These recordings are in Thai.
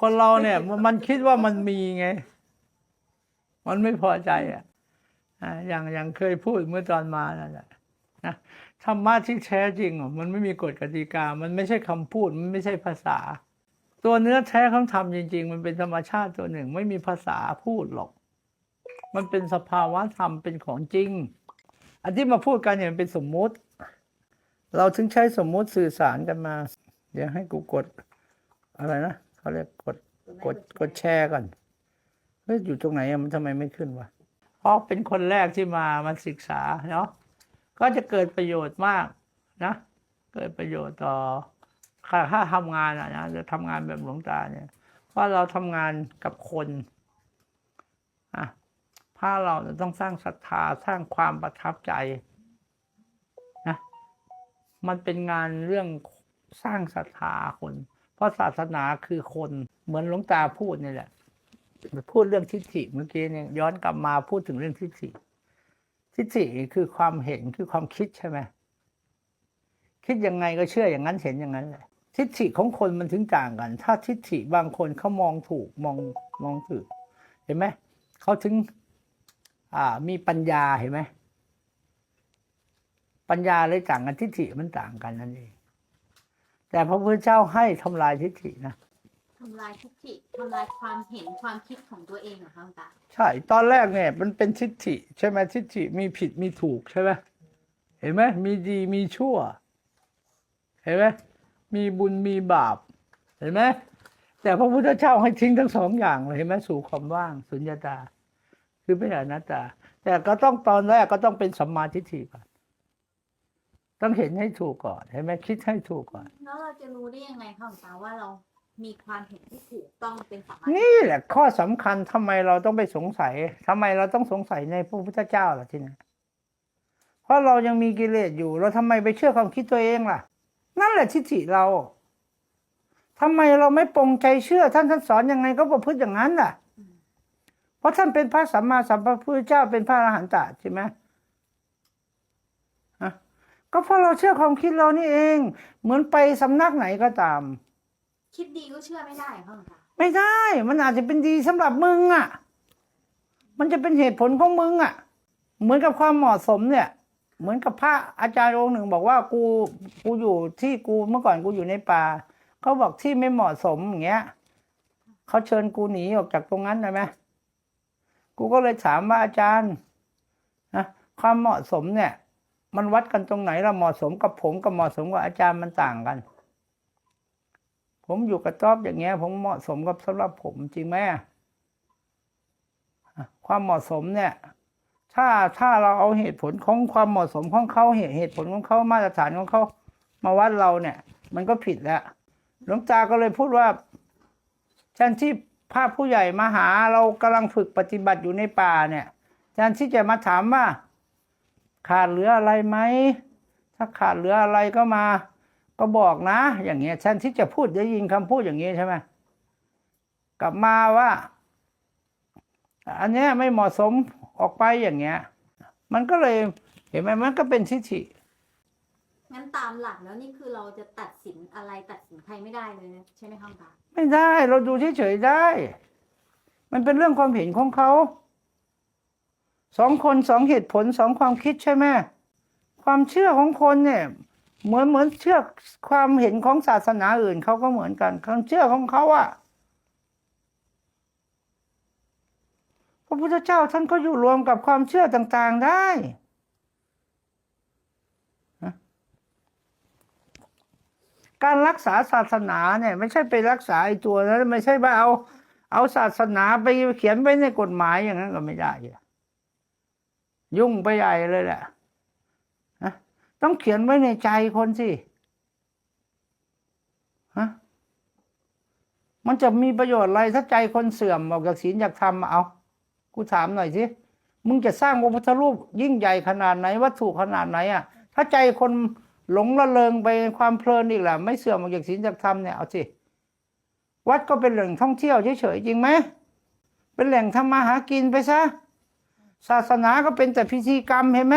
คนเราเนี่ย มันคิดว่ามันมีไง มันไม่พอใจอะอย่างอย่างเคยพูดเมื่อตอนมานั่นแหละนะธรรมะที่แท้จริงอะมันไม่มีกฎกติกา มันไม่ใช่คำพูด มันไม่ใช่ภาษา ตัวเนื้อแท้ของธรรมจริง ๆ มันเป็นธรรมชาติตัวหนึ่ง ไม่มีภาษาพูดหรอก มันเป็นสภาวะธรรมเป็นของจริง อันที่มาพูดกันเนี่ยมันเป็นสมมุติ เราถึงใช้สมมุติสื่อสารกันมา เดี๋ยวให้กูกดอะไรนะ เขาเรียกกดกดกดแชร์ก่อนเฮ้ยอยู่ตรงไหนอะมันทำไมไม่ขึ้นวะเพราะเป็นคนแรกที่มามาศึกษาเนาะก็จะเกิดประโยชน์มากนะ เกิดประโยชน์ต่อค่ะถ้าทำงานอะนะจะทำงานแบบหลวงตาเนี่ยเพราะเราทำงานกับคนอะถ้าเราจะต้องสร้างศรัทธาสร้างความประทับใจนะมันเป็นงานเรื่องสร้างศรัทธาคน เพราะศาสนาคือคนเหมือนหลวงตาพูดนี่แหละพูดเรื่องทิฏฐิเมื่อกี้เนี่ยย้อนกลับมาพูดถึงเรื่องทิฏฐิทิฏฐิคือความเห็นคือความคิดใช่ไหมคิดยังไงก็เชื่ออย่างนั้นเห็นอย่างนั้นแหละทิฏฐิของคนมันถึงต่างกัน ถ้าทิฏฐิบางคนเขามองถูกมองมองถูกเห็นไหมเขาถึง อ่า มีปัญญาเห็นไหมปัญญาเลยต่างกันทิฏฐิมันต่างกันนั่นเอง แต่พระพุทธเจ้าให้ทำลายทิฏฐินะทำลายทิฏฐิทำลายความเห็นความคิดของตัวเองเหรอคะหลวงตาใช่ ตอนแรกเนี่ย มันเป็นทิฏฐิ ใช่ไหมทิฏฐิมีผิดมีถูกใช่ไหมเห็นไหมมีดีมีชั่ว เห็นไหมมีบุญมีบาป เห็นไหมแต่พระพุทธเจ้าให้ทิ้งทั้งสองอย่างเลยเห็นไหมสู่ความว่างสุญญตา คือเป็นอนัตตา แต่ก็ต้องตอนแรกก็ต้องเป็นสัมมาทิฏฐิก่อน ต้องเห็นให้ถูกก่อนเห็นไหมคิดให้ถูกก่อน แล้วเราจะรู้ได้ยังไงคะหลวงตาว่าเรามีความเห็นที่ถูกต้องเป็นสามัญนี่แหละข้อสำคัญทำไมเราต้องไปสงสัยทำไมเราต้องสงสัยในพระพุทธเจ้าล่ะที่นี่เพราะเรายังมีกิเลสอยู่ เราทำไมไปเชื่อความคิดตัวเองล่ะ นั่นแหละทิฏฐิเราทำไมเราไม่ปรงใจเชื่อท่านท่านสอนยังไงก็ประพฤติอย่างนั้นล่ะ เพราะท่านเป็นพระสัมมาสัมพุทธเจ้าเป็นพระอรหันตะใช่ไหมฮะ ก็เพราะเราเชื่อความคิดเรานี่เอง เหมือนไปสำนักไหนก็ตาม คิดดีก็เชื่อไม่ได้ค่ะหลวงตาไม่ได้ มันอาจจะเป็นดีสำหรับมึงอะ มันจะเป็นเหตุผลของมึงอะ เหมือนกับความเหมาะสมเนี่ย เหมือนกับพระอาจารย์องค์หนึ่งบอกว่ากูกูอยู่ที่กูเมื่อก่อนกูอยู่ในป่าเขาบอกที่ไม่เหมาะสมอย่างเงี้ยเขาเชิญกูหนีออกจากตรงนั้นได้ไหมกูก็เลยถามว่าอาจารย์นะความเหมาะสมเนี่ย มันวัดกันตรงไหนละเหมาะสมกับผมกับเหมาะสมกับอาจารย์มันต่างกัน ผมอยู่กับต๊อบอย่างเงี้ย ผมเหมาะสมกับสำหรับผมจริงไหมความเหมาะสมเนี่ย ถ้าถ้าเราเอาเหตุผลของความเหมาะสมของเขาเหตุเหตุผลของเขามาตรฐานของเขามาวัดเราเนี่ย มันก็ผิดแล้วหลวงตาก็เลยพูดว่าแทนที่พระผู้ใหญ่มาหาเรากำลังฝึกปฏิบัติอยู่ในป่าเนี่ยแทนที่จะมาถามว่า ขาดเหลืออะไรไหม ถ้าขาดเหลืออะไรก็มา ก็บอกนะ อย่างเงี้ยแทนที่จะพูดได้ยินคำพูดอย่างนี้ใช่ไหมกลับมาว่า อันเนี้ยไม่เหมาะสมออกไปอย่างเงี้ย มันก็เลยเห็นไหมมันก็เป็นทิฏฐิงั้นตามหลักแล้วนี่คือเราจะตัดสินอะไรตัดสินใครไม่ได้เลยนะใช่ไหมคะหลวงตาไม่ได้เราดูเฉยๆได้ มันเป็นเรื่องความเห็นของเขา สองคนสองเหตุผลสองความคิดใช่ไหมความเชื่อของคนเนี่ย เหมือนเหมือนเชื่อความเห็นของศาสนาอื่นเขาก็เหมือนกันความเชื่อของเขาอะพระพุทธเจ้าท่านก็อยู่รวมกับความเชื่อต่างๆได้การรักษาศาสนาเนี่ย ไม่ใช่ไปรักษาไอ้ตัวนั้นไม่ใช่ว่าเอา เอาศาสนาไปเขียนไว้ในกฎหมายอย่างนั้นก็ไม่ได้ ยุ่งไปใหญ่เลยแหละต้องเขียนไว้ในใจคนสิฮะมันจะมีประโยชน์อะไรถ้าใจคนเสื่อมออกจากศีลจากธรรมเอากูถามหน่อยสิมึงจะสร้างพระพุทธรูปยิ่งใหญ่ขนาดไหนวัตถุขนาดไหนอะ ถ้าใจคนหลงละเลงไปความเพลินอีกล่ะไม่เสื่อมออกจากศีลจากธรรมเนี่ยเอาสิวัดก็เป็นแหล่งท่องเที่ยวเฉยๆจริงไหมเป็นแหล่งทำมาหากินไปซะ ศาสนาก็เป็นแต่พิธีกรรมเห็นไหม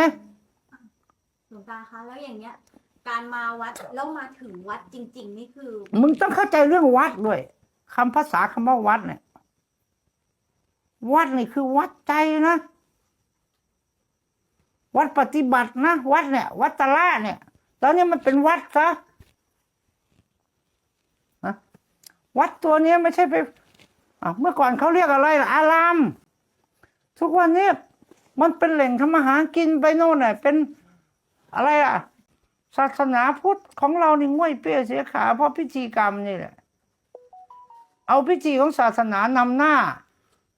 หลวงตาคะแล้วอย่างเงี้ย การมาวัดแล้วมาถึงวัดจริง ๆ นี่คือ มึงต้องเข้าใจเรื่องวัดด้วยคำภาษาคำว่าวัดเนี่ย วัดนี่คือวัดใจนะวัดปฏิบัตินะวัดเนี่ย วัดตะละเนี่ย ตอนนี้มันเป็นวัดซะนะวัดตัวเนี้ยไม่ใช่ไปอะเมื่อก่อนเขาเรียกอะไรล่ะอาราม ทุกวันนี้ มันเป็นแหล่งทำมาหากินไปโน่นน่ะเป็นอะไรอะ ศาสนาพุทธของเรานี่ง่วยเปี้ยเสียขาเพราะพิธีกรรมนี่แหละ เอาพิธีของศาสนานำหน้า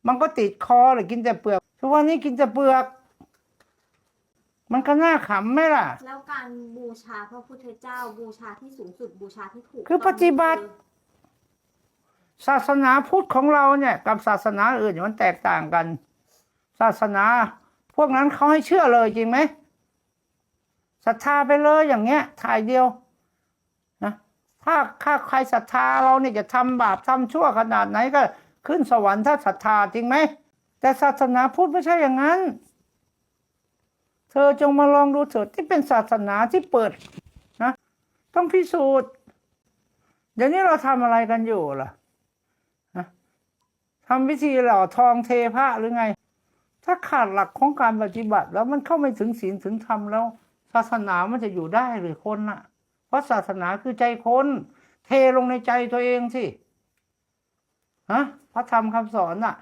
มันก็ติดคอเลยกินแต่เปลือกทุกวันนี้กินแต่เปลือก มันก็น่าขำไหมล่ะ แล้วการบูชาพระพุทธเจ้าบูชาที่สูงสุดบูชาที่ถูกคือต้งปฏิบัติคือศาสนาพุทธของเราเนี่ย กับศาสนาอื่นมันแตกต่างกัน ศาสนา พวกนั้นเขาให้เชื่อเลยจริงไหมศรัทธาไปเลยอย่างเงี้ยถ่ายเดียวนะถ้าถ้าใครศรัทธาเราเนี่ยจะทำบาปทำชั่วขนาดไหนก็ ขึ้นสวรรค์ถ้าศรัทธาจริงไหมแต่ศาสนาพุทธไม่ใช่อย่างนั้น เธอจงมาลองดูเถิดที่เป็นศาสนาที่เปิดนะต้องพิสูจน์เดี๋ยวนี้เราทำอะไรกันอยู่ล่ะฮะทำพิธีหล่อทองเทพระหรือไง ถ้าขาดหลักของการปฏิบัติ แล้วมันเข้าไม่ถึงศีลถึงธรรมแล้ว ศาสนามันจะอยู่ได้หรือคนน่ะ เพราะศาสนาคือใจคน เทลงในใจตัวเองสิฮะพระธรรมคำสอนน่ะ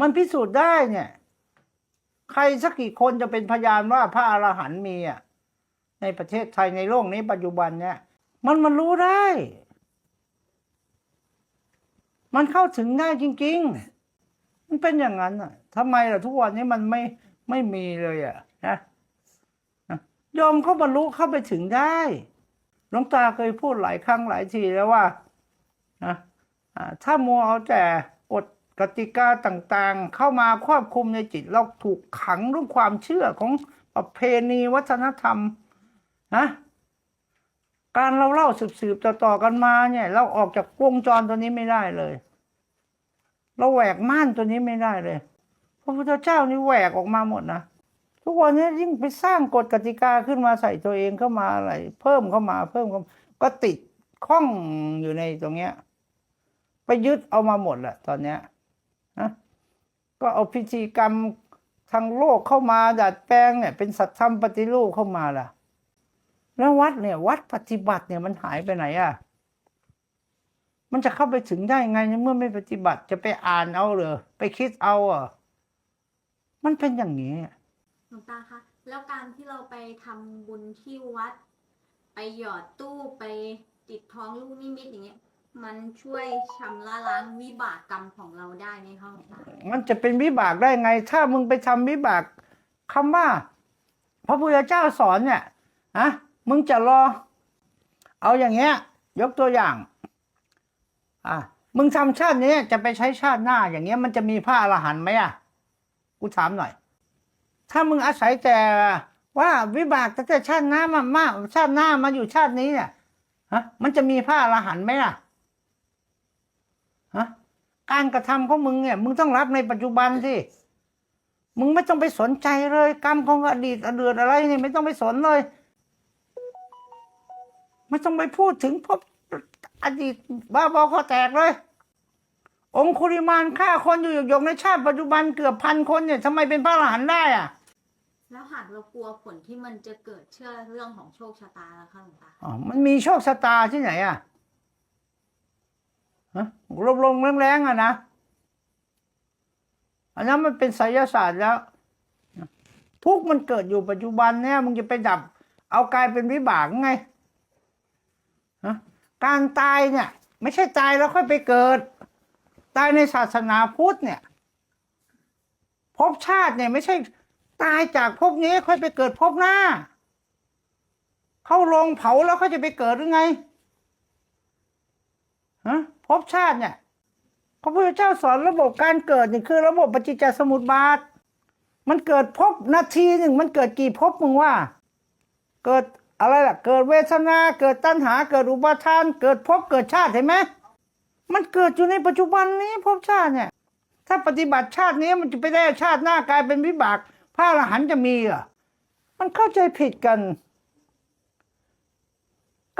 มันพิสูจน์ได้เนี่ย ใครสักกี่คนจะเป็นพยานว่าพระอรหันต์มีอะในประเทศไทยในโลกนี้ปัจจุบันเนี่ย มันมันรู้ได้ มันเข้าถึงได้จริง ๆ มันเป็นอย่างนั้นอะทำไมล่ะทุกวันนี้มันไม่ไม่มีเลยอะนะยอมเขาบรรลุเข้าไปถึงได้หลวงตาเคยพูดหลายครั้งหลายทีแล้วว่านะถ้ามัวเอาแต่กฎกติกาต่างๆ เข้ามาควบคุมในจิต เราถูกขังด้วยความเชื่อของประเพณีวัฒนธรรมนะการเราเล่าสืบๆต่อๆกันมาเนี่ย เราออกจากวงจรตัวนี้ไม่ได้เลย เราแหวกม่านตัวนี้ไม่ได้เลย พระพุทธเจ้านี่แหวกออกมาหมดนะทุกวันนี้ยิ่งไปสร้างกฎกติกาขึ้นมาใส่ตัวเองเข้ามาอะไรเพิ่มเข้ามาเพิ่มเข้ามาก็ติดข้องอยู่ในตรงเนี้ยไปยึดเอามาหมดแหละตอนเนี้ยนะก็เอาพิธีกรรมทางโลกเข้ามาดัดแปลงเนี่ยเป็นสัตธรรมปฏิรูปเข้ามาล่ะ แล้ววัดเนี่ย วัดปฏิบัติเนี่ยมันหายไปไหนอะ มันจะเข้าไปถึงได้ไงเมื่อไม่ปฏิบัติจะไปอ่านเอาเหรอไปคิดเอาอะมันเป็นอย่างนี้ หลวงตาคะแล้วการที่เราไปทำบุญที่วัด ไปหยอดตู้ไปติดท้องลูกนิมิตอย่างเงี้ย มันช่วยชำระล้างวิบากกรรมของเราได้ไหมคะหลวงตามันจะเป็นวิบากได้ไง ถ้ามึงไปทำวิบากคำว่า พระพุทธเจ้าสอนเนี่ยอะมึงจะรอ เอาอย่างเงี้ย ยกตัวอย่าง อะมึงทำชาตินี้จะไปใช้ชาติหน้า อย่างเงี้ยมันจะมีพระอรหันต์ไหมอะกูถามหน่อย ถ้ามึงอาศัยแต่ว่าวิบากตั้งแต่ชาติหน้ามามาชาติหน้ามาอยู่ชาตินี้เนี่ยฮะมันจะมีพระอรหันต์ไหมล่ะฮะการกระทำของมึงเนี่ย มึงต้องรับในปัจจุบันสิมึงไม่ต้องไปสนใจเลย กรรมของอดีตอดีตอะไรเนี่ยไม่ต้องไปสนเลย ไม่ต้องไปพูดถึงพบ อดีตบ้าบอคอแตกเลย องคุริมานฆ่าคนอยู่หยกๆในชาติปัจจุบันเกือบพันคนเนี่ยทำไมเป็นพระอรหันต์ได้อะ แล้วหากเรากลัวผลที่มันจะเกิดเชื่อเรื่องของโชคชะตาแล้วค่ะหลวงตาอ๋อ มันมีโชคชะตาที่ไหนอะฮะลงลงๆแรงๆอะนะ อันนั้นมันเป็นไสยศาสตร์แล้วทุกข์มันเกิดอยู่ปัจจุบันเนี่ยมึงจะไปดับ เอากลายเป็นวิบากไงฮะ การตายเนี่ย ไม่ใช่ตายแล้วค่อยไปเกิด ตายในศาสนาพุทธเนี่ยภพชาติเนี่ย ไม่ใช่ตายจากภพนี้ค่อยไปเกิดภพหน้า เข้าโรงเผาแล้วเขาจะไปเกิดหรือไงฮะภพชาติเนี่ยพระพุทธเจ้าสอนระบบการเกิดนี่คือ ระบบปฏิจจสมุปบาท มันเกิดภพนาทีหนึ่งมันเกิดกี่ภพมึงว่า เกิด อะไรล่ะ เกิดเวทนา เกิดตัณหา เกิดอุปาทาน เกิดภพเกิดชาติเห็นไหมมันเกิดอยู่ในปัจจุบันนี้ภพชาติเนี่ย ถ้าปฏิบัติชาตินี้มันจะไปได้ชาติหน้ากลายเป็นวิบากพระอรหันต์จะมีเหรอมันเข้าใจผิดกัน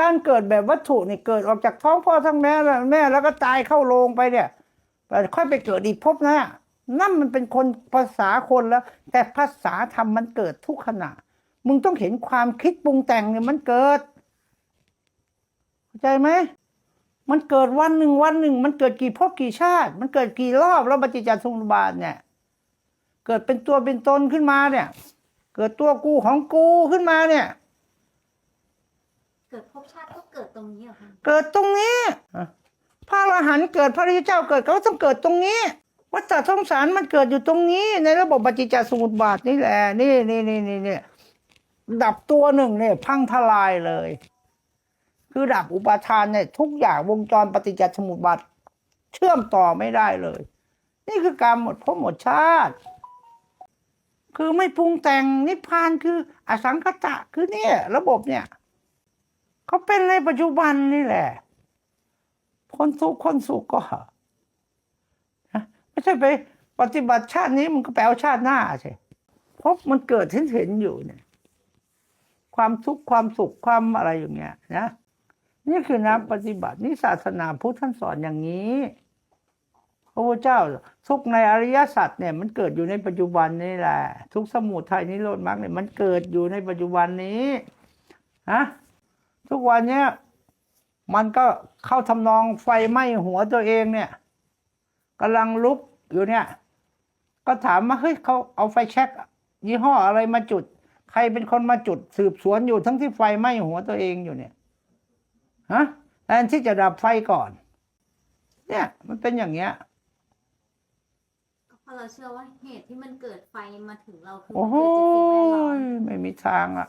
การเกิดแบบวัตถุนี่เกิดออกจากท้องพ่อทั้งแม่แล้วแม่แล้วก็ตายเข้าโรงไปเนี่ยแต่ค่อยไปเกิดอีกภพนะนั่นมันเป็นคนภาษาคนแล้ว แต่ภาษาธรรมมันเกิดทุกขณะ มึงต้องเห็นความคิดปรุงแต่งเนี่ยมันเกิดเข้าใจไหมมันเกิดวันหนึ่งวันหนึ่ง มันเกิดกี่ภพกี่ชาติ มันเกิดกี่รอบแล้วปฏิจจสมุปบาทเนี่ย เกิดเป็นตัวเป็นตนขึ้นมาเนี่ย เกิดตัวกูของกูขึ้นมาเนี่ย เกิดภพชาติก็เกิดตรงนี้เหรอคะเกิดตรงนี้พระอรหันต์เกิดพระริยเจ้าเกิดเขาต้องเกิดตรงนี้วัฏสงสารมันเกิดอยู่ตรงนี้ ในระบบปฏิจจสมุปบาทนี่แหละ นี่นี่นี่นี่นี่ ดับตัวหนึ่งเนี่ยพังทลายเลย คือดับอุปาทานเนี่ยทุกอย่างวงจรปฏิจจสมุปบาทเชื่อมต่อไม่ได้เลย นี่คือการหมดภพหมดชาติ คือไม่ปรุงแต่งนิพพานคืออสังคตะคือเนี่ยระบบเนี่ยเขาเป็นในปัจจุบันนี่แหละ คนทุกข์คนสุขก็ไม่ใช่ไปปฏิบัติชาตินี้มันก็แปลว่าชาติหน้าใช่เพราะมันเกิดเห็นเห็นอยู่เนี่ย ความทุกข์ความสุขความอะไรอย่างเงี้ยนะนี่คือน้ำปฏิบัตินี่ศาสนาพุทธท่านสอนอย่างนี้พระพุทธเจ้าทุกข์ในอริยสัจเนี่ยมันเกิดอยู่ในปัจจุบันนี่แหละ ทุกสมุทัยนิโรธมรรคเนี่ยมันเกิดอยู่ในปัจจุบันนี้ฮะทุกวันเนี้ยมันก็เข้าทำนองไฟไหม้หัวตัวเองเนี่ยกำลังลุกอยู่เนี่ย ก็ถามว่าเฮ้ยเขาเอาไฟแช็กยี่ห้ออะไรมาจุด ใครเป็นคนมาจุดสืบสวนอยู่ทั้งที่ไฟไหม้หัวตัวเองอยู่เนี่ยฮะแทนที่จะดับไฟก่อน เนี่ย มันเป็นอย่างเงี้ยก็เพราะเราเชื่อว่าเหตุที่มันเกิดไฟมาถึงเราคือโอ้มันโหเกิดจากสิ่งแวดล้อมไม่มีทางอะ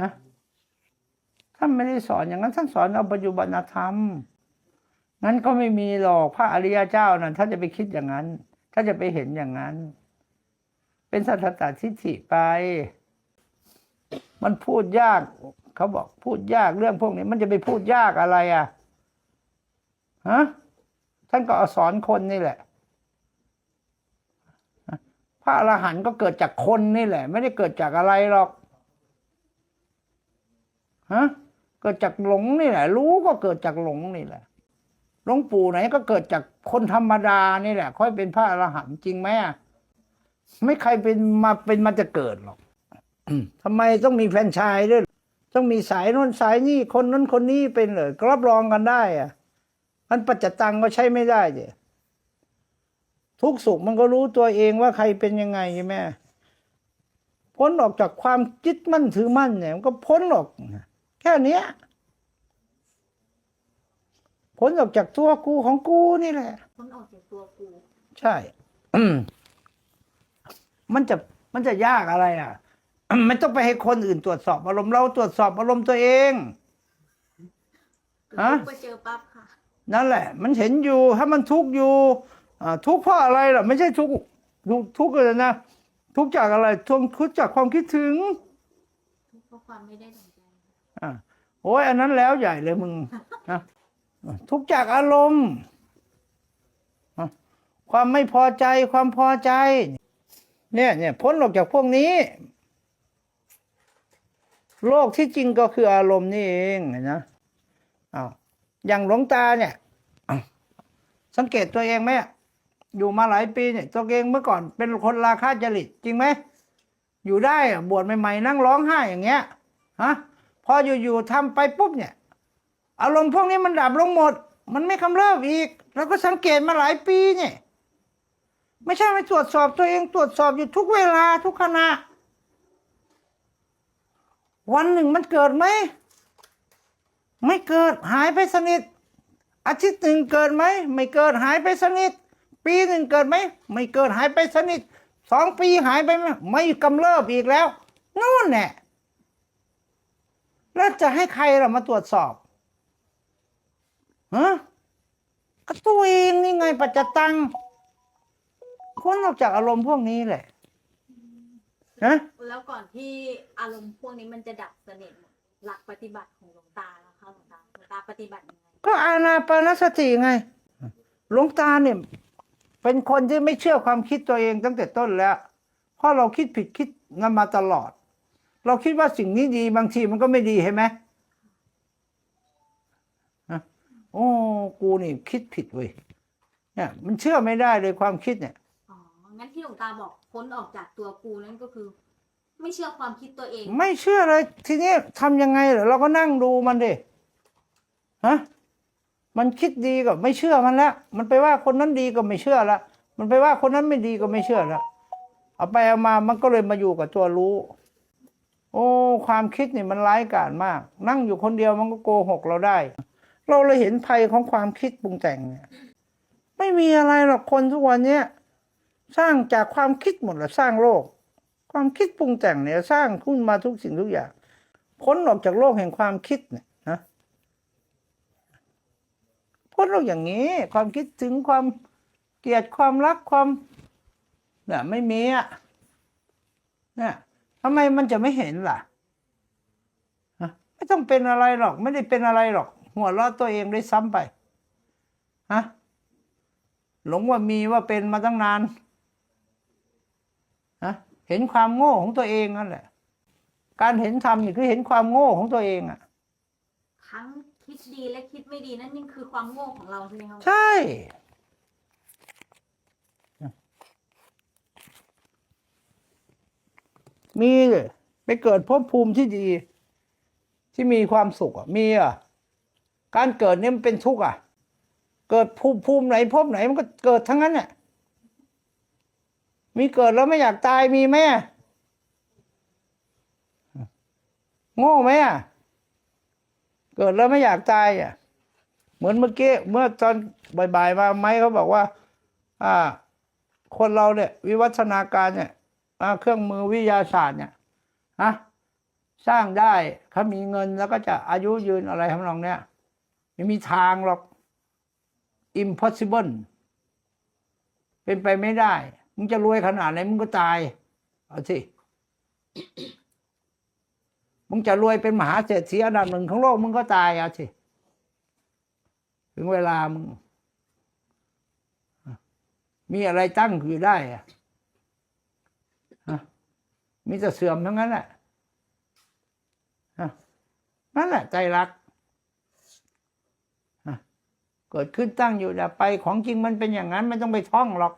นะท่านไม่ได้สอนอย่างนั้นท่านสอนเอาปัจจุบันธรรมงั้นก็ไม่มีหรอกพระอริยเจ้านั่นท่านจะไปคิดอย่างนั้นท่านจะไปเห็นอย่างนั้น เป็นสัตตตทิฏฐิไป มันพูดยาก เขาบอกพูดยากเรื่องพวกนี้ มันจะไปพูดยากอะไรอะฮะท่านก็อสอนคนนี่แหละ พระอรหันต์ก็เกิดจากคนนี่แหละ ไม่ได้เกิดจากอะไรหรอกฮะเกิดจากหลงนี่แหละ รู้ก็เกิดจากหลงนี่แหละหลวงปู่ไหนก็เกิดจากคนธรรมดานี่แหละ ค่อยเป็นพระอรหันต์จริงไหมอะ ไม่ใครเป็นมาเป็นมาจะเกิดหรอกทำไมต้องมีแฟรนไชายด้วย ต้องมีสายโน้นสายนี่คนนั้นคนนี้เป็นเลยก็รับรองกันได้อะมันปัจจตังก็ใช้ไม่ได้เดยทุกข์สุขมันก็รู้ตัวเองว่าใครเป็นยังไงใช่ไหมพ้นออกจากความยึดมั่นถือมั่นเนี่ยมันก็พ้นออกแค่เนี้ยพ้นออกจากตัวกูของกูนี่แหละพ้นออกจากตัวกู ใช่ มันจะมันจะยากอะไรอะไม่ต้องไปให้คนอื่นตรวจสอบอารมณ์เราตรวจสอบอารมณ์ตัวเองเกิดฮะปุ๊บก็เจอปั๊บค่ะ นั่นแหละ มันเห็นอยู่ถ้ามันทุกข์อยู่อ่าทุกข์เพราะอะไรล่ะ ไม่ใช่ทุกข์ทุกข์ทุกข์เลยนะทุกข์จากอะไรทุกข์ทุกข์จากความคิดถึงทุกข์เพราะความไม่ได้ดังใจอ่าโอ้ยอันนั้นแล้วใหญ่เลยมึงนะทุกข์จากอารมณ์อะความไม่พอใจความพอใจ เนี่ยเนี่ยพ้นออกจากพวกนี้ โลกที่จริงก็คืออารมณ์นี่เองนะอ้าวอย่างหลวงตาเนี่ยสังเกตตัวเองไหมอยู่มาหลายปีเนี่ยตัวเองเมื่อก่อนเป็นคนราคาจริตจริงไหมอยู่ได้บวชใหม่ๆนั่งร้องไห้อย่างเงี้ยฮะพออยู่ๆทำไปปุ๊บเนี่ย อารมณ์พวกนี้มันดับลงหมด มันไม่กำเริบอีก แล้วก็สังเกตมาหลายปีเนี่ย ไม่ใช่ไปตรวจสอบตัวเองตรวจสอบอยู่ทุกเวลาทุกขณะ วันหนึ่งมันเกิดไหม ไม่เกิดหายไปสนิท อาทิตย์หนึ่งเกิดไหม ไม่เกิดหายไปสนิท ปีหนึ่งเกิดไหม ไม่เกิดหายไปสนิทสองปีหายไปไหมไม่กำเริบอีกแล้วนู่นแน่แล้วจะให้ใครเรามาตรวจสอบฮะก็ตัวเองนี่ไงปัจจตัง พ้นออกจากอารมณ์พวกนี้แหละนะแล้วก่อนที่อารมณ์พวกนี้มันจะดับสนิทหมดหลักปฏิบัติของหลวงตาแล้วค่ะหลวงตาหลวงตาปฏิบัติยังไงก็อานาปานสติไงหลวงตาเนี่ยเป็นคนที่ไม่เชื่อความคิดตัวเองตั้งแต่ต้นแล้ว เพราะเราคิดผิดคิดนั้นมาตลอด เราคิดว่าสิ่งนี้ดีบางทีมันก็ไม่ดีเห็นไหมโอ้ กูนี่คิดผิดเว้ยเนี่ยมันเชื่อไม่ได้เลยความคิดเนี่ยอ๋อ งั้นที่หลวงตาบอกพ้นออกจากตัวกูนั่นก็คือ ไม่เชื่อความคิดตัวเอง ไม่เชื่อเลย ทีนี้ทำยังไงเหรอเราก็นั่งดูมันดิฮะมันคิดดีก็ไม่เชื่อมันแล้วมันไปว่าคนนั้นดีก็ไม่เชื่อละมันไปว่าคนนั้นไม่ดีก็ไม่เชื่อละเอาไปเอามามันก็เลยมาอยู่กับตัวรู้ โอ้ความคิดนี่มันร้ายกาจมาก นั่งอยู่คนเดียวมันก็โกหกเราได้ เราเลยเห็นภัยของความคิดปรุงแต่งเนี่ย ไม่มีอะไรหรอกคนทุกวันเนี้ย สร้างจากความคิดหมดแหละสร้างโลก ความคิดปรุงแต่งเนี่ยสร้างขึ้นมาทุกสิ่งทุกอย่างพ้นออกจากโลกแห่งความคิดเนี่ยนะพ้นออกอย่างนี้ ความคิดถึงความเกลียดความรักความเนี่ยไม่มีอะเนี่ยทำไมมันจะไม่เห็นล่ะฮะไม่ต้องเป็นอะไรหรอก ไม่ได้เป็นอะไรหรอก หัวเราะตัวเองได้ซ้ำไปฮะหลงว่ามีว่าเป็นมาตั้งนาน นะเห็นความโง่ของตัวเองนั่นแหละ การเห็นธรรมนี่คือเห็นความโง่ของตัวเองอะทั้งคิดดีและคิดไม่ดีนั่นนี่คือความโง่ของเราใช่ไหมครับใช่มีเลยไปเกิดภพภูมิที่ดี ที่มีความสุขอะมีอะการเกิดเนี่ยมันเป็นทุกข์อะ เกิดภูมิภูมิไหนภพไหนมันก็เกิดทั้งนั้นแหละ มีเกิดแล้วไม่อยากตายมีไหมอะโง่ไหมอะ เกิดแล้วไม่อยากตายอะ เหมือนเมื่อกี้เมื่อตอนบ่ายๆมาไหมเขาบอกว่า อ่า คนเราเนี่ย วิวัฒนาการเนี่ยเครื่องมือวิทยาศาสตร์เนี่ยฮะสร้างได้เขามีเงินแล้วก็จะอายุยืนอะไรทำนองเนี้ยไม่มีทางหรอก impossible เป็นไปไม่ได้ มึงจะรวยขนาดไหนมึงก็ตาย เอาสิ มึงจะรวยเป็นมหาเศรษฐีอันดับหนึ่งของโลกมึงก็ตายเอาสิ ถึงเวลามึง มีอะไรตั้งอยู่ได้อะฮะมีแต่เสื่อมทั้งนั้นแหละนั่นแหละใจรัก เกิดขึ้นตั้งอยู่ดับไปของจริงมันเป็นอย่างนั้นไม่ต้องไปท่องหรอก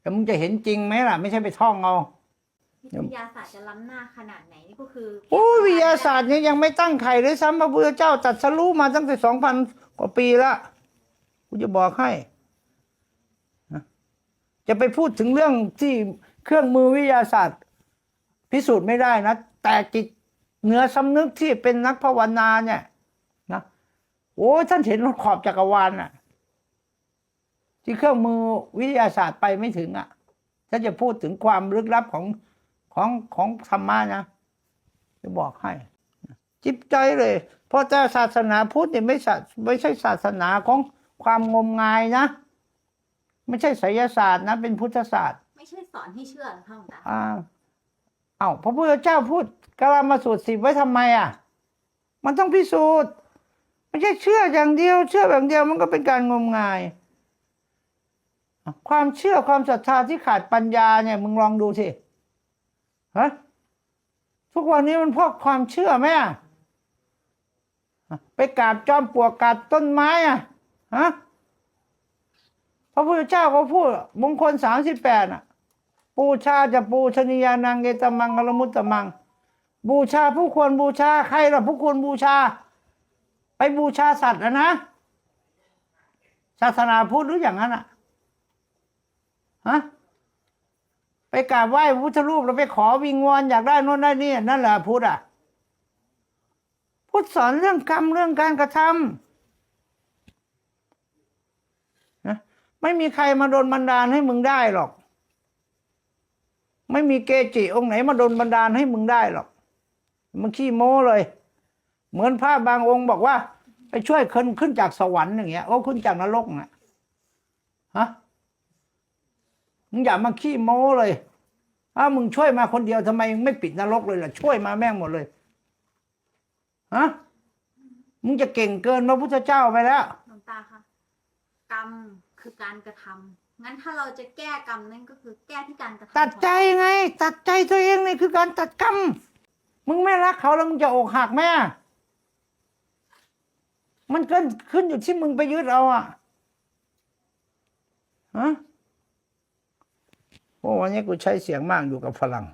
แต่มึงจะเห็นจริงไหมล่ะ ไม่ใช่ไปท่องเอาวิทยาศาสตร์จะล้ำหน้าขนาดไหนนี่ก็คือโอ้ยวิทยาศาสตร์เนี่ยยังไม่ตั้งไข่เลยซ้ำพระพุทธเจ้าตรัดสรู้มาตั้งแต่สองพันกว่าปีละกูจะบอกให้นะจะไปพูดถึงเรื่องที่เครื่องมือวิทยาศาสตร์ พิสูจน์ไม่ได้นะแต่จิตเหนือสำนึกที่เป็นนักภาวนาเนี่ยนะโอ้ยท่านเห็นขอบจักรวาลน่ะ ที่เครื่องมือวิทยาศาสตร์ไปไม่ถึงอะ ถ้าจะพูดถึงความลึกลับของของของธรรมะนะ จะบอกให้ จิบใจเลย เพราะแต่ศาสนาพุทธเนี่ยไม่ศาไม่ใช่ศาสนาของความงมงายนะ ไม่ใช่ไสยศาสตร์นะ เป็นพุทธศาสตร์ ไม่ใช่สอนให้เชื่อหรอกค่ะหลวงตาอ่าเอ้าพระพุทธเจ้าพูดกาลามาสูตรสิบไว้ทำไมอะ มันต้องพิสูจน์ไม่ใช่เชื่ออย่างเดียว เชื่ออย่างเดียวมันก็เป็นการงมงายอะ ความเชื่อความศรัทธาที่ขาดปัญญาเนี่ยมึงลองดูสิฮะทุกวันนี้มันเพราะความเชื่อไหมอะไปกราบจอมปลวกกราบต้นไม้อะฮะพระพุทธเจ้าเขาพูด มงคลสามสิบแปดอะบูชาจะปูชนียานังเกตมังกลมุตตมัง บูชาผู้ควรบูชาใครล่ะผู้ควรบูชา ไปบูชาสัตว์นะนะศาสนาพุทธหรืออย่างนั้นอะ ฮะไปกราบไหว้พระพุทธรูปแล้วไปขอวิงวอนอยากได้โน่นได้นี่นั่นแหละพุทธอะพุทธสอนเรื่องกรรมเรื่องการกระทำนะไม่มีใครมาโดนบันดาลให้มึงได้หรอก ไม่มีเกจิองค์ไหนมาโดนบันดาลให้มึงได้หรอกมันขี้โม้เลย เหมือนพระบางองค์บอกว่า ไปช่วยคนขึ้นจากสวรรค์อย่างเงี้ยโอ้ขึ้นจากนรกน่ะฮะ มึงอย่ามาขี้โม้เลยถ้ามึงช่วยมาคนเดียวทำไมมึงไม่ปิดนรกเลยล่ะ ช่วยมาแม่งหมดเลยฮะมึงจะเก่งเกินพระพุทธเจ้าไปแล้วหลวงตาคะกรรมคือการกระทำงั้นถ้าเราจะแก้กรรมนั่นก็คือแก้ที่การกระทำตัดใจไง ตัดใจตัวเองนี่คือการตัดกรรมมึงไม่รักเขาแล้วมึงจะอกหักไหมอะมันขึ้นขึ้นอยู่ที่มึงไปยึดเอาอะฮะ โอ้วันนี้กูใช้เสียงมากอยู่กับฝรั่ง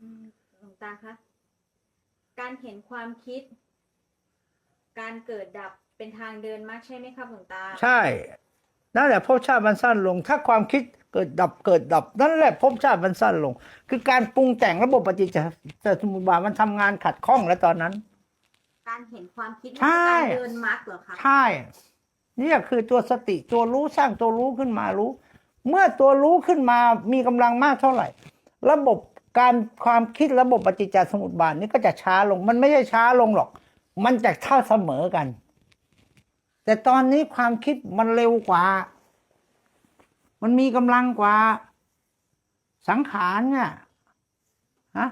อืมหลวงตาคะ การเห็นความคิด การเกิดดับเป็นทางเดินมากใช่ไหมครับหลวงตา ใช่นั่นแหละภพชาติมันสั้นลง ถ้าความคิดเกิดดับเกิดดับ นั่นแหละภพชาติมันสั้นลง คือการปรุงแต่งระบบปฏิจจสมุปบาทมันทำงานขัดข้องแล้วตอนนั้น การเห็นความคิดนี่ใช่คือการเดินมรรคเหรอคะใช่ นี่คือตัวสติตัวรู้สร้างตัวรู้ขึ้นมารู้ เมื่อตัวรู้ขึ้นมามีกำลังมากเท่าไหร่ ระบบการความคิดระบบปฏิจจสมุปบาทนี้ก็จะช้าลง มันไม่ใช่ช้าลงหรอก มันจะเท่าเสมอกัน แต่ตอนนี้ความคิดมันเร็วกว่า มันมีกำลังกว่า สังขารเนี่ยฮะ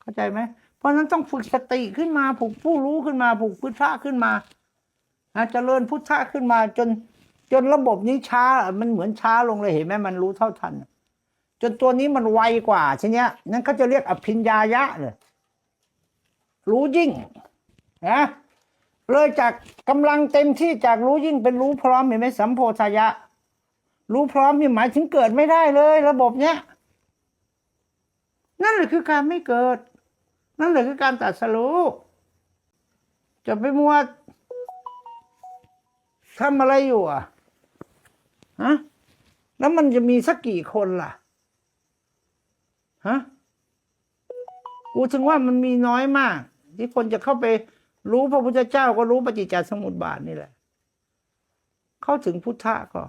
เข้าใจไหมเพราะฉะนั้นต้องฝึกสติขึ้นมา ผูกผู้รู้ขึ้นมา ผูกพุทธะขึ้นมา นะเจริญพุทธะขึ้นมาจนจนระบบนี้ช้า มันเหมือนช้าลงเลยเห็นไหมมันรู้เท่าทัน จนตัวนี้มันไวกว่าทีเนี้ยนั่นเขาจะเรียกอภิญญายะเลยรู้ยิ่งนะเลยจากกำลังเต็มที่จากรู้ยิ่งเป็นรู้พร้อมเห็นไหมสัมโพธายะ รู้พร้อมนี่หมายถึงเกิดไม่ได้เลย ระบบเนี้ยนั่นแหละคือการไม่เกิด นั่นแหละคือการตัดสรู้จะไปมัว ทำอะไรอยู่อะฮะแล้วมันจะมีสักกี่คนล่ะฮะกูถึงว่ามันมีน้อยมาก ที่คนจะเข้าไปรู้พระพุทธเจ้าก็รู้ปฏิจจสมุปบาทนี่แหละ เข้าถึงพุทธะก็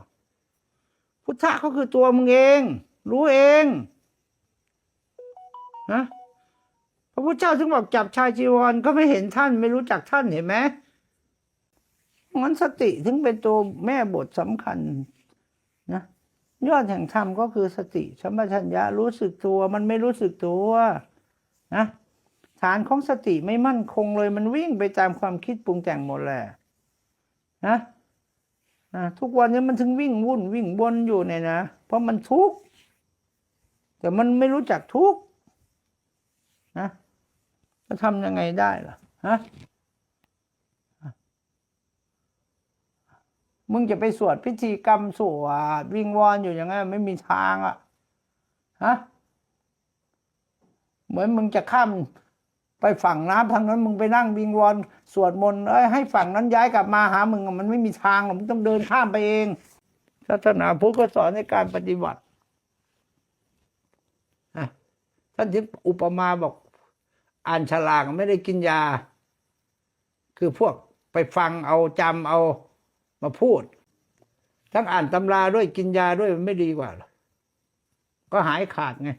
พุทธะก็คือตัวมึงเอง รู้เองฮะพระพุทธเจ้าถึงบอกจับชายจีวรก็ไม่เห็นท่าน ไม่รู้จักท่านเห็นไหม งั้นสติถึงเป็นตัวแม่บทสำคัญนะยอดแห่งธรรมก็คือสติสัมปชัญญะรู้สึกตัว มันไม่รู้สึกตัวนะฐานของสติไม่มั่นคงเลยมันวิ่งไปตามความคิดปรุงแต่งหมดแหละนะอ่าทุกวันนี้มันถึงวิ่งวุ่นวิ่งวนอยู่เนี่ยนะ เพราะมันทุกข์แต่มันไม่รู้จักทุกข์นะจะทำยังไงได้ล่ะฮะ มึงจะไปสวดพิธีกรรมสวดวิงวอนอยู่อย่างนั้นไม่มีทางอะฮะเหมือนมึงจะข้ามไปฝั่งน้ำทางนั้น มึงไปนั่งวิงวอนสวดมนต์เอ้ยให้ฝั่งนั้นย้ายกลับมาหามึงมันไม่มีทางหรอกมึงต้องเดินข้ามไปเองศาสนาพุทธก็สอนในการปฏิบัติอะท่านที่อุปมาบอก อ่านฉลากไม่ได้กินยา คือพวกไปฟังเอาจำเอา มาพูด ทั้งอ่านตำราด้วยกินยาด้วยมันไม่ดีกว่าเหรอก็หายขาดไง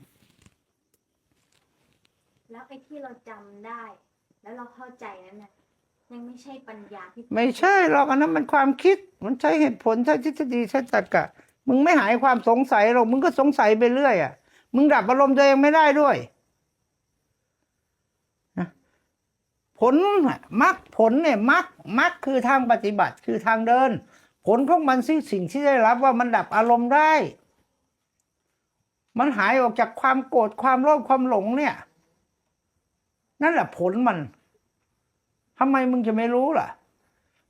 แล้วไอ้ที่เราจำได้ แล้วเราเข้าใจนั้นน่ะยังไม่ใช่ปัญญาที่ไม่ใช่หรอกอันนั้นมันความคิด มันใช้เหตุผลใช้ทฤษฎีใช้ตรรกะ มึงไม่หายความสงสัยหรอกมึงก็สงสัยไปเรื่อยอะ มึงดับอารมณ์ตัวเองไม่ได้ด้วยนะผ ลมรรคผลเนี่ยมรรคมรรคคือทางปฏิบัติคือทางเดิน ผลของมันสิ่งสิ่งที่ได้รับว่ามันดับอารมณ์ได้ มันหายออกจากความโกรธความโลภความหลงเนี่ย นั่นแหละผลมันทำไมมึงจะไม่รู้ล่ะ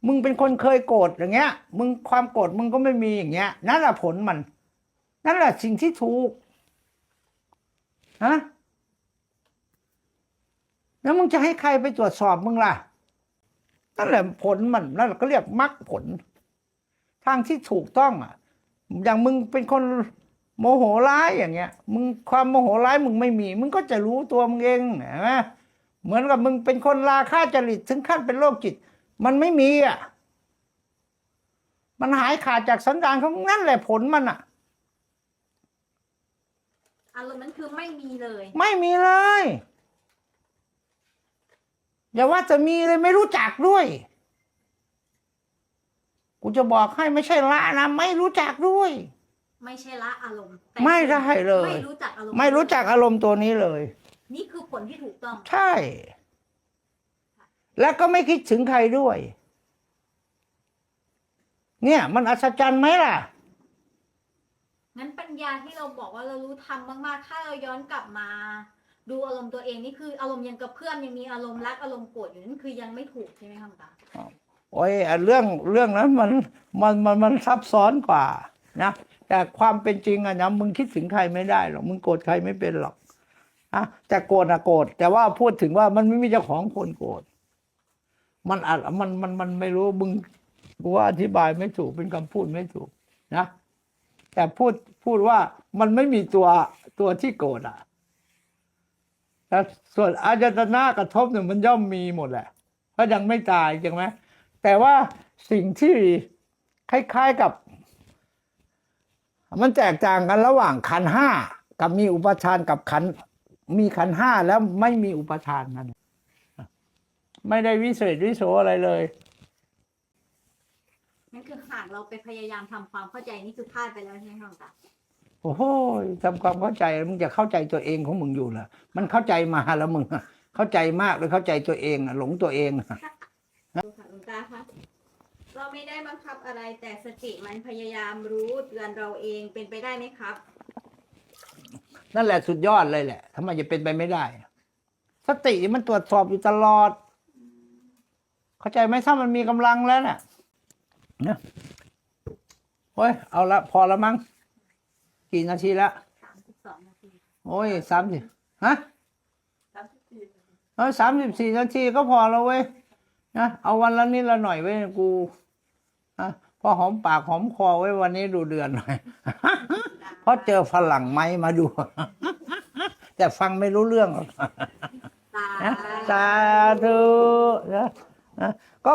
มึงเป็นคนเคยโกรธอย่างเงี้ย มึงความโกรธมึงก็ไม่มีอย่างเงี้ย นั่นแหละผลมัน นั่นแหละสิ่งที่ถูกฮะ แล้วมึงจะให้ใครไปตรวจสอบมึงล่ะ นั่นแหละผลมันนั่นแหละก็เรียกมรรคผล ทางที่ถูกต้องอะ อย่างมึงเป็นคนโมโหร้ายอย่างเงี้ย มึงความโมโหร้ายมึงไม่มี มึงก็จะรู้ตัวมึงเองเห็นไหมเหมือนกับมึงเป็นคนราคาจริตถึงขั้นเป็นโรคจิต มันไม่มีอะ มันหายขาดจากสันดานของนั่นแหละผลมันอะอารมณ์นั้นคือไม่มีเลย ไม่มีเลย อย่าว่าจะมีเลยไม่รู้จักด้วย กูจะบอกให้ไม่ใช่ละนะไม่รู้จักด้วย ไม่ใช่ละอารมณ์แต่ไม่ได้เลย ไม่รู้จักอารมณ์ไม่รู้จักอารมณ์ตัวนี้เลย นี่คือผลที่ถูกต้อง ใช่ แล้วก็ไม่คิดถึงใครด้วย เนี่ย มันอัศจรรย์ไหมล่ะงั้นปัญญาที่เราบอกว่าเรารู้ทำมากๆ ถ้าเราย้อนกลับมา ดูอารมณ์ตัวเองนี่คืออารมณ์ยังกระเพื่อมยังมีอารมณ์รักอารมณ์โกรธอยู่นั่นคือยังไม่ถูกใช่ไหมคะหลวงตาโอ้ยอะเรื่องเรื่องนั้นมันมันมันมันซับซ้อนกว่านะแต่ความเป็นจริงอะนะมึงคิดถึงใครไม่ได้หรอกมึงโกรธใครไม่เป็นหรอกอะแต่โกรธอะโกรธแต่ว่าพูดถึงว่ามันไม่มีเจ้าของคนโกรธมันอะมันมันมันไม่รู้มึงกูว่าอธิบายไม่ถูกเป็นคำพูดไม่ถูกนะแต่พูดพูดว่ามันไม่มีตัวตัวที่โกรธอะ แต่ส่วนอาจตนากระทบเนี่ยมันย่อมมีหมดแหละเพราะยังไม่ตายใช่ไหมแต่ว่าสิ่งที่คล้ายๆกับ มันแตกต่างกันระหว่างขันห้ากับมีอุปทานกับขันมีขันห้าแล้วไม่มีอุปทานนั่นไม่ได้วิเศษวิโสอะไรเลยนั่นคือหากเราไปพยายามทำความเข้าใจนี่คือพลาดไปแล้วใช่ไหมคะหลวงตา โอ้โหทำความเข้าใจมึงจะเข้าใจตัวเองของมึงอยู่เหรอมันเข้าใจมาแล้วมึงอะเข้าใจมากเลยเข้าใจตัวเองอะหลงตัวเองอะดูค่ะหลวงตาคะเราไม่ได้บังคับอะไร แต่สติมันพยายามรู้เตือนเราเองเป็นไปได้ไหมครับ นั่นแหละสุดยอดเลยแหละทำไมจะเป็นไปไม่ได้ สติมันตรวจสอบอยู่ตลอด เข้าใจไหมถ้ามันมีกำลังแล้วน่ะนะโอ้ยเอาละพอละมั้ง กี่นาทีละสามสิบสองนาทีโอ้ยสามสิบฮะเออสามสิบสี่นาทีก็พอแล้วเว้ยนะเอาวันละนิดละหน่อยไว้ยกูนะพอหอมปากหอมคอไว้วันนี้ดูเดือนหน่อย เพราะเจอฝรั่งไหมมาดู แต่ฟังไม่รู้เรื่องหรอกตา นะสาธุนะนะก็